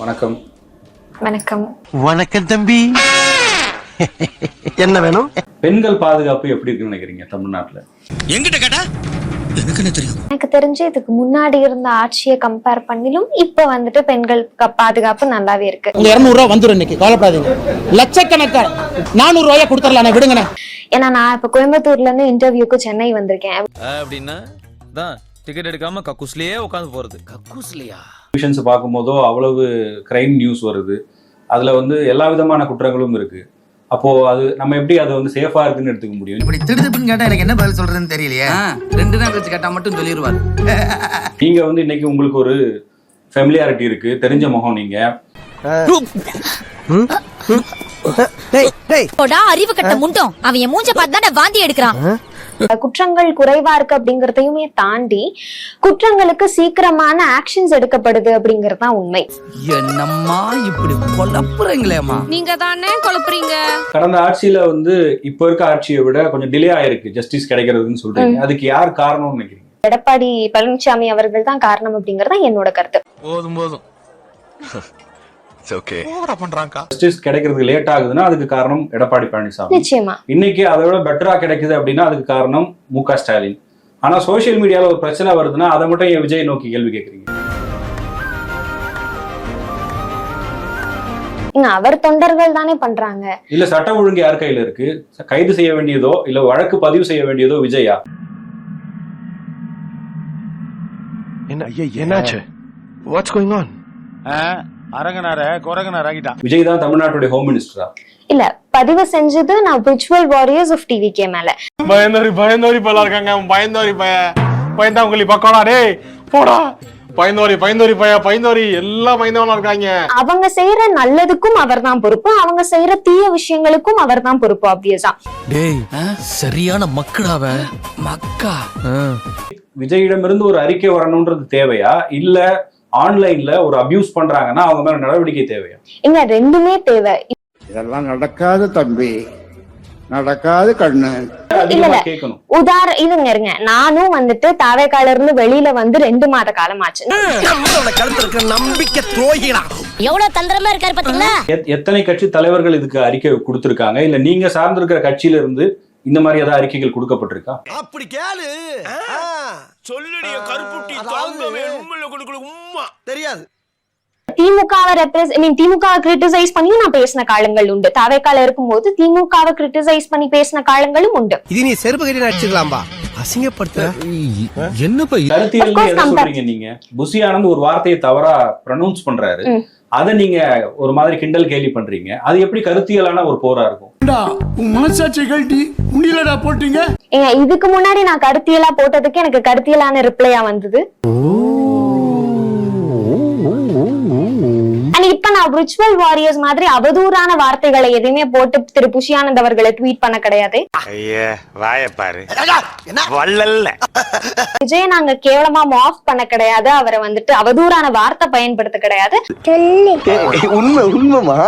வணக்கம். வணக்கம். வணக்கம் தம்பி. என்ன வேணும்? பெண்கள் பாதுகாப்பு எப்படி இருக்குன்னு நினைக்கிறீங்க தமிழ்நாட்டுல? எங்கிட்ட கேட்டா? எனக்கு என்ன தெரியும்? எனக்கு தெரிஞ்சு இதுக்கு முன்னாடி இருந்த ஆட்சியை கம்பேர் பண்ணிலும் இப்ப வந்துட்டு பெண்கள் பாதுகாப்பு நல்லாவே இருக்கு. உங்க இருநூறு ரூபா வந்துரும் இன்னைக்கு கவலைப்படாதீங்க. லட்சக்கணக்கா நானூறு ரூபாயா கொடுத்துடலாம் விடுங்கண்ணே. ஏன்னா நான் இப்ப கோயம்புத்தூர்ல இருந்து இன்டர்வியூக்கு சென்னை வந்திருக்கேன். அப்படின்னா டிக்கெட் எடுக்காம கக்கூஸ்லயே உட்காந்து போறது. கக்கூஸ்லயா? நியூஷன்ஸ் பார்க்கும்போதோ அவ்வளவு கிரைம் நியூஸ் வருது. அதுல வந்து எல்லா விதமான குற்றங்களும் இருக்கு. அப்போ அது நம்ம எப்படி அதை வந்து சேஃபா இருக்குன்னு எடுத்துக்க முடியும்? இப்படி திடுதுப்புன்னு கேட்டா எனக்கு என்ன பதில் சொல்றதுன்னு தெரியலையே. ரெண்டு நாள் கழிச்சு கேட்டா மட்டும் சொல்லிடுவாரு நீங்க வந்து இன்னைக்கு உங்களுக்கு ஒரு ஃபெமிலியாரிட்டி இருக்கு. தெரிஞ்ச முகம் நீங்க. அறிவு கட்ட முண்டோம். அவன் என் மூஞ்ச பார்த்து தான் வாந்தி எடுக்கிறான். குற்றங்கள் குறைவா இருக்கு அப்படிங்கறதையுமே தாண்டி குற்றங்களுக்கு சீக்கிரமான ஆக்ஷன்ஸ் எடுக்கப்படுது அப்படிங்கறது தான் உண்மை. என்னம்மா இப்படி கொலப்புறீங்களேம்மா நீங்க தானே குழப்புறீங்க? கடந்த ஆட்சியில வந்து இப்போ இருக்க ஆட்சியை விட கொஞ்சம் டிலே ஆயிருக்கு ஜஸ்டிஸ் கிடைக்கிறதுன்னு சொல்றீங்க. அதுக்கு யார் காரணம்னு நினைக்கிறீங்க? எடப்பாடி பழனிசாமி அவர்கள் தான் காரணம் அப்படிங்கறது தான் என்னோட கருத்து. போதும் போதும். ஓகே ஜஸ்டிஸ் கிடைக்கிறதுக்கு லேட் ஆகுதுன்னா அதுக்கு காரணம் எடப்பாடி பழனிசாமி. நிச்சயமா. இன்னைக்கு அதை விட பெட்டரா கிடைக்குது அப்படின்னா அதுக்கு காரணம் மு க ஸ்டாலின். ஆனா சோஷியல் மீடியால ஒரு பிரச்சனை வருதுன்னா அதை மட்டும் ஏன் விஜய் நோக்கி கேள்வி கேட்கறீங்க அவர் தொண்டர்கள் தானே பண்றாங்க. இல்ல சட்ட ஒழுங்கு யார் கையில இருக்கு? கைது செய்ய வேண்டியதோ இல்ல வழக்கு பதிவு செய்ய வேண்டியதோ விஜயா? என்ன என்னாச்சு? வாட்ஸ் கோயிங் ஆன் அரங்கனார குரங்கனார் ஆகிட்டான். விஜய் தான் தமிழ்நாட்டுடைய ஹோம் மினிஸ்டரா இல்ல பதிவு செஞ்சது நான் virtual warriors of TV K மேல. பயந்தோரி பயந்தோரி பல இருக்காங்க. பயந்தோரி பய. பயந்தாங்குழி பக்கோடா டேய் போடா. பயந்தோரி பயந்தோரி பய பயந்தோரி. எல்லாம் பயந்தவனா இருக்காங்க. அவங்க செய்யற நல்லதுக்கும் அவர் தான் பொறுப்பு. அவங்க செய்யற தீய விஷயங்களுக்கும் அவர் தான் பொறுப்பு ஆப்வியஸா டேய் சரியான மக்கடாவ மக்கா. விஜயிடமிருந்து ஒரு அறிக்கை வரணும்ன்றது தேவையா? இல்ல ஆன்லைன்ல ஒரு அபியூஸ் பண்றாங்கன்னா அவங்க மேல நடவடிக்கை தேவையா? இங்க ரெண்டுமே தேவை. இதெல்லாம் நடக்காது தம்பி. நடக்காது கண்ணு. உதார இதுங்க இருங்க. நானும் வந்துட்டு தாவேக்கால இருந்து வெளியில வந்து ரெண்டு மாத காலம் ஆச்சு நம்பிக்கை துரோகிடா எவ்வளவு தந்திரமா இருக்காரு பாத்தீங்களா? எத்- எத்தனை கட்சி தலைவர்கள் இதுக்கு அறிக்கை கொடுத்திருக்காங்க? இல்ல நீங்க சார்ந்திருக்கிற கட்சியில இருந்து இந்த மாதிரி ஏதாவது அறிக்கைகள் கொடுக்கப்பட்டிருக்கா? அப்படி கேளு. சொல்லுடைய கருப்புட்டி உம்மா. தெரியாது. திமுகவை ரெப்ரஸ் ஐ மீன் திமுக கிரிட்டிசைஸ் பண்ணி நான் பேசின காலங்கள் உண்டு. தாவேக்கால இருக்கும்போது திமுகவை கிரிட்டிசைஸ் பண்ணி பேசின காலங்களும் உண்டு. இது நீ செருப்பு கட்டி அடிச்சுக்கலாம்பா அசிங்கப்படுத்த என்னப்பா கருத்தியல் compare- சொல்றீங்க நீங்க? புசி ஆனந்த் ஒரு வார்த்தையை தவறா ப்ரொனவுன்ஸ் பண்றாரு. அத நீங்க ஒரு மாதிரி கிண்டல் கேலி பண்றீங்க. அது எப்படி கருத்தியலான ஒரு போரா இருக்கும்? உன் மனசாட்சி கழட்டி உண்டியலடா போட்டீங்க? ஏங்க இதுக்கு முன்னாடி நான் கருத்தியலா போட்டதுக்கு எனக்கு கருத்தியலான ரிப்ளையா வந்தது. நான் விர்ச்சுவல் வாரியர்ஸ் மாதிரி அவதூறான வார்த்தைகளை எதையுமே போட்டு திரு புஷியானந்த் அவர்களை ட்வீட் பண்ண கிடையாது. ஐயா வாய பாரு. என்ன? வள்ளல்ல. விஜய நாங்க கேவலமா மாஃப் பண்ண கிடையாது. அவரை வந்துட்டு அவதூறான வார்த்தை பயன்படுத்த கிடையாது. உண்மை உண்மைமா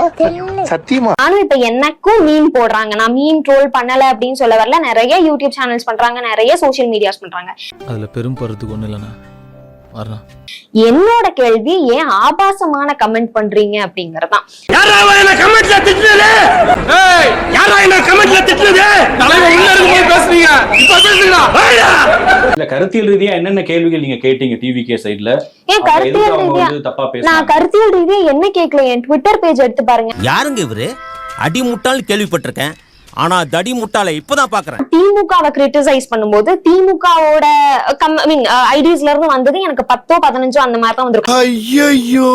சத்தியமா? நானும் இப்ப எனக்கும் மீன் போடுறாங்க. நான் மீன் ட்ரோல் பண்ணல அப்படின்னு சொல்ல வரல. நிறைய யூடியூப் சேனல்ஸ் பண்றாங்க. நிறைய சோஷியல் மீடியாஸ் பண்றாங்க. அதுல பெரும் பருத்துக்கு ஒண்ணு இல்லைண்ணா. என்னோட கேள்வி ஏன் ஆபாசமான கமெண்ட் பண்றீங்க அப்படிங்கறதான் யாரா என்ன கமெண்ட்ல திட்டுனது? ஏய் யாரா என்ன கமெண்ட்ல திட்டுனது? தலைவர் உள்ள இருந்து போய் பேசுறீங்க. இப்ப பேசுறீங்களா? இல்ல கருத்தியல் ரீதியா என்னென்ன கேள்விகள் நீங்க கேட்டீங்க டிவி கே சைடுல ஏன் கருத்தியல் ரீதியா நான் கருத்தியல் ரீதியா என்ன கேட்கல? என் ட்விட்டர் பேஜ் எடுத்து பாருங்க. யாருங்க இவரு? அடி முட்டாள் கேள்விப்பட்டிருக்கேன். ஆனா தடி முட்டாளை இப்பதான் பாக்குறேன். திமுகவை கிரிட்டிசைஸ் பண்ணும்போது திமுகவோட கம் ஐ மீன் ஐடிஸ்ல இருந்து வந்தது எனக்கு பத்தோ பதினஞ்சோ அந்த மாதிரி தான் வந்திருக்கும். ஐயோ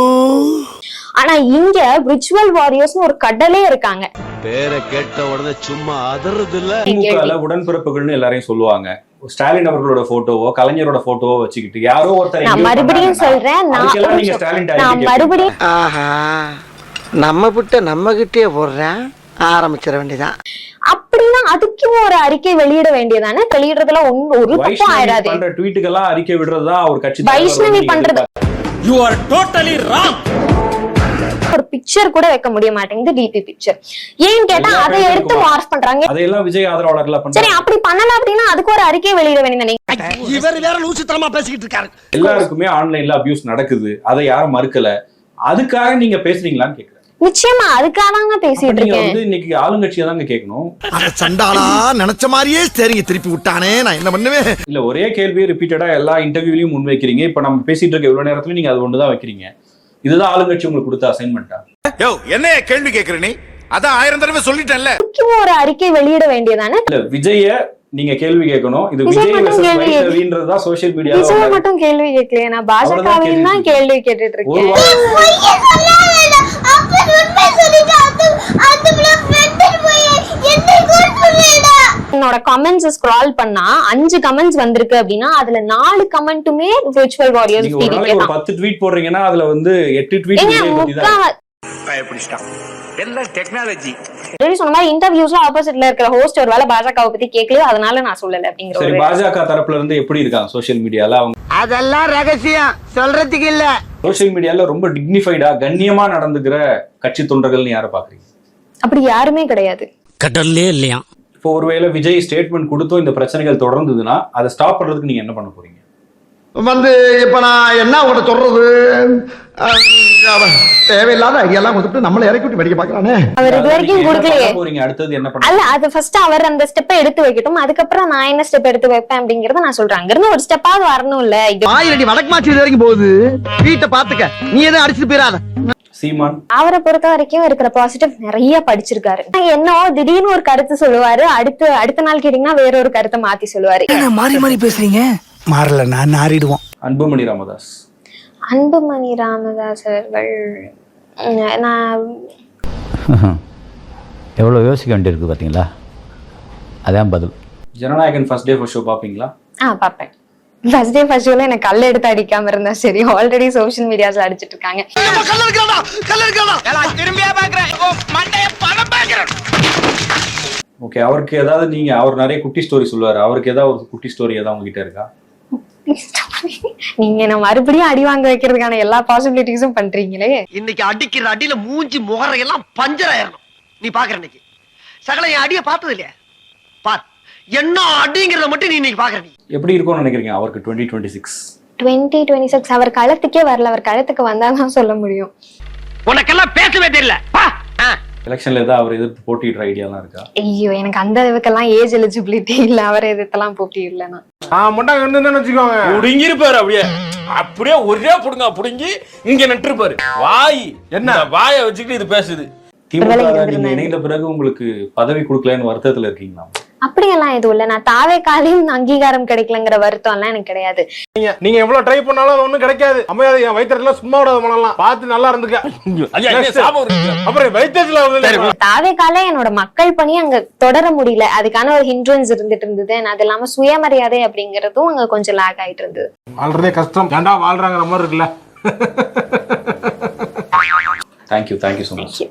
ஆனா இங்க விர்ச்சுவல் வாரியர்ஸ்னு ஒரு கடலே இருக்காங்க. பேரை கேட்ட உடனே சும்மா அதறது இல்ல திமுகல உடன்பிறப்புகள்னு எல்லாரையும் சொல்லுவாங்க. ஸ்டாலின் அவர்களோட போட்டோவோ கலைஞரோட போட்டோவோ வச்சுக்கிட்டு யாரோ ஒருத்தர் நான் மறுபடியும் சொல்றேன் நான் அதுக்கெல்லாம் நீங்க ஸ்டாலின் நான் டைரக்ட் மறுபடியும் ஆஹா நம்ம விட்ட நம்ம கிட்டே போடுறேன். ஆரம்பிச்சிட வேண்டியதான் அப்படின்னா அதுக்கும் ஒரு அறிக்கை வெளியிட வேண்டியதானே? வெளியிடுறதுல ஒண்ணு ஒரு வைஷ்ணவி ஆயிடாது. பண்ற ட்வீட்டுக்கெல்லாம் அறிக்கை விடுறதுதான் ஒரு கட்சி வைஷ்ணவி பண்றது. யூ ஆர் டோட்டலி ராங் ஒரு பிக்சர் கூட வைக்க முடிய மாட்டேங்குது டிபி பிக்சர் ஏன்னு கேட்டா அதை எடுத்து மார்க் பண்றாங்க. அதையெல்லாம் விஜய் ஆதரவாளர்களா சரி அப்படி பண்ணல அப்படின்னா அதுக்கு ஒரு அறிக்கை வெளியிட வேண்டியதானே இவர் வேற லூசுத்தனமா பேசிக்கிட்டு இருக்காரு. எல்லாருக்குமே ஆன்லைன்ல அபியூஸ் நடக்குது. அதை யாரும் மறுக்கல. அதுக்காக நீங்க பேசுறீங்களான்னு கேக்குறேன். நிச்சயமா அதுக்காக பேசிட்டு நீங்க இருக்கேன் வந்து இன்னைக்கு ஆளுங்கட்சியை தாங்க கேட்கணும். அட சண்டாளா நினைச்ச மாதிரியே சரிங்க திருப்பி விட்டானே நான் என்ன பண்ணுவேன்? இல்ல ஒரே கேள்வியை ரிப்பீட்டடா எல்லா இன்டர்வியூலயும் முன்வைக்கிறீங்க இப்ப நம்ம பேசிட்டு இருக்க இவ்வளவு நேரத்துல நீங்க அது ஒண்ணுதான் வைக்கிறீங்க. இதுதான் ஆளுங்கட்சி உங்களுக்கு கொடுத்த அசைன்மெண்டா யோ என்ன கேள்வி கேக்குற நீ? அதான் ஆயிரம் தடவை சொல்லிட்டேன்ல. முக்கியமா ஒரு அறிக்கை வெளியிட வேண்டியதானே? இல்ல விஜய நீங்க கேள்வி கேட்கணும். இது விஜய் கேள்வி சோசியல் மீடியால மட்டும் கேள்வி கேட்கலையே. நான் பாஜகவையும் தான் கேள்வி கேட்டுட்டு இருக்கேன். என்னோட கமெண்ட்ஸ் ஸ்க்ரால் பண்ணா அஞ்சு கமெண்ட்ஸ் வந்திருக்கு அப்படின்னா அதுல நாலு கமெண்ட்டுமே விர்ச்சுவல் வாரியர்ஸ் பத்து ட்வீட் போடுறீங்கன்னா அதுல வந்து எட்டு ட்வீட் எல்லாம் டெக்னாலஜி already சொன்ன மாதிரி இன்டர்வியூஸ்ல ஆப்போசிட்ல இருக்கிற ஹோஸ்ட் ஒரு வேலை பாஜகவை பத்தி கேட்கலையோ அதனால நான் சொல்லல அப்படிங்கிற சரி பாஜக தரப்புல இருந்து எப்படி இருக்காங்க சோஷியல் மீடியால அவங்க? அதெல்லாம் ரகசியம். சொல்றதுக்கு இல்ல. சோஷியல் மீடியால ரொம்ப டிக்னிஃபைடா கண்ணியமா நடந்துக்கிற கட்சி தொண்டர்கள்னு யாரை பாக்குறீங்க அப்படி யாருமே கிடையாது. கடல்லே இல்லையா? இப்போ ஒருவேளை விஜய் ஸ்டேட்மெண்ட் கொடுத்தும் இந்த பிரச்சனைகள் தொடர்ந்ததுன்னா அதை ஸ்டாப் பண்றதுக்கு நீங்க என்ன பண்ண போறீங்க? வந்து இப்ப நான் என்ன உங்கள்ட்ட சொல்றது? தேவையில்லாத ஐடியாலாம் கொடுத்துட்டு நம்மளை இறக்கி விட்டு வெடிக்க பாக்குறானே அவர் இது வரைக்கும் கொடுக்கலையே. போறீங்க? அடுத்தது என்ன பண்ண அல்ல அது ஃபர்ஸ்ட் அவர் அந்த ஸ்டெப்பை எடுத்து வைக்கட்டும். அதுக்கப்புறம் நான் என்ன ஸ்டெப் எடுத்து வைப்பேன் அப்படிங்கறத நான் சொல்றேன். அங்கிருந்து ஒரு ஸ்டெப்பாவது வரணும்ல இது ஆயிரடி வடக்குமாச்சி இது வரைக்கும் போகுது. வீட்டை பாத்துக்க நீ எதுவும் அடிச்சுட்டு போயிடாத. சீமான். அவரை பொறுத்த வரைக்கும் இருக்கிற பாசிட்டிவ் நிறைய படிச்சிருக்காரு. என்னோ திடீர்னு ஒரு கருத்து சொல்லுவாரு. அடுத்து அடுத்த நாள் கேட்டீங்கன்னா வேற ஒரு கருத்தை மாத்தி சொல்லுவாரு. மாறி மாறி பேசுறீங்க? மாறல நான் நாறிடுவோம் அன்புமணி ராமதாஸ். அன்புமணி ராமதாஸ் அவர்கள் நான் எவ்வளோ யோசிக்க வேண்டியிருக்கு பார்த்தீங்களா? அதான் பதில். Jananayagan first day first show பாப்பீங்களா ஆ பாப்பேன் ஃபர்ஸ்ட் டே ஃபர்ஸ்ட் ஷோல எனக்கு கல் எடுத்து அடிக்காம இருந்தா சரி. ஆல்ரெடி சோஷியல் மீடியாஸ்ல அடிச்சிட்டு இருக்காங்க ஓகே அவருக்கு ஏதாவது நீங்க அவர் நிறைய குட்டி ஸ்டோரி சொல்லுவாரு. அவருக்கு ஏதாவது ஒரு குட்டி ஸ்டோரி ஏதாவது உங்ககிட்ட இருக்கா? நீங்க என்ன மறுபடியும் அடி வாங்க வைக்கிறதுக்கான எல்லா பாசிபிலிட்டிஸும் பண்றீங்களே? இன்னைக்கு அடிக்கிற அடியில மூஞ்சி முகரையெல்லாம் பஞ்சர் ஆயிரணும். நீ பாக்குற இன்னைக்கு. சகல என் அடிய பார்த்தது இல்லையா? பார். என்ன அடிங்கிறத மட்டும் நீ இன்னைக்கு பாக்குற நீ எப்படி இருக்கும்னு நினைக்கிறீங்க? அவருக்கு twenty twenty six twenty twenty six அவர் களத்துக்கே வரல. அவர் களத்துக்கு வந்தாதான் சொல்ல முடியும். உனக்கெல்லாம் பேசவே தெரியல. எலெக்ஷன்ல ஏதாவது அவர் எதிர்த்து போட்டியிடுற ஐடியாலாம் இருக்கா? ஐயோ எனக்கு அந்த அளவுக்கெல்லாம் ஏஜ் எலிஜிபிலிட்டி இல்ல. அவர் எதிர்த்தெல்லாம் போட்டி இல்லைன்னா ஆ முட்டை இருந்துன்னு வச்சுக்கோங்க. புடுங்கிருப்பாரு அப்படியே. அப்படியே ஒரே புடுங்க புடுங்கி இங்க நட்டுருப்பாரு வாய் என்ன? வாயை வச்சுக்கிட்டு இது பேசுது. திமுக நீங்க. இணைந்த பிறகு உங்களுக்கு பதவி கொடுக்கலன்னு வருத்தத்துல இருக்கீங்களா? அப்படியெல்லாம் எதுவும் இல்ல. நான் தாவே காலையும் அங்கீகாரம் கிடைக்கலங்கிற வருத்தம் எல்லாம் எனக்கு கிடையாது. நீங்க நீங்க எவ்வளவு ட்ரை பண்ணாலும் அது ஒண்ணும் கிடைக்காது. அமையாது என் வயிற்றுல சும்மா விடாத பண்ணலாம் பார்த்து நல்லா இருந்துக்க? அப்புறம் வயிற்றுல தாவே கால என்னோட மக்கள் பணி அங்க தொடர முடியல. அதுக்கான ஒரு ஹிண்ட்ரன்ஸ் இருந்துட்டு இருந்தது. அது இல்லாம சுயமரியாதை அப்படிங்கறதும் அங்க கொஞ்சம் லேக் ஆயிட்டு இருந்தது. வாழ்றதே கஷ்டம். ஏன்டா வாழ்றாங்கிற மாதிரி இருக்குல்ல? Thank you thank you so much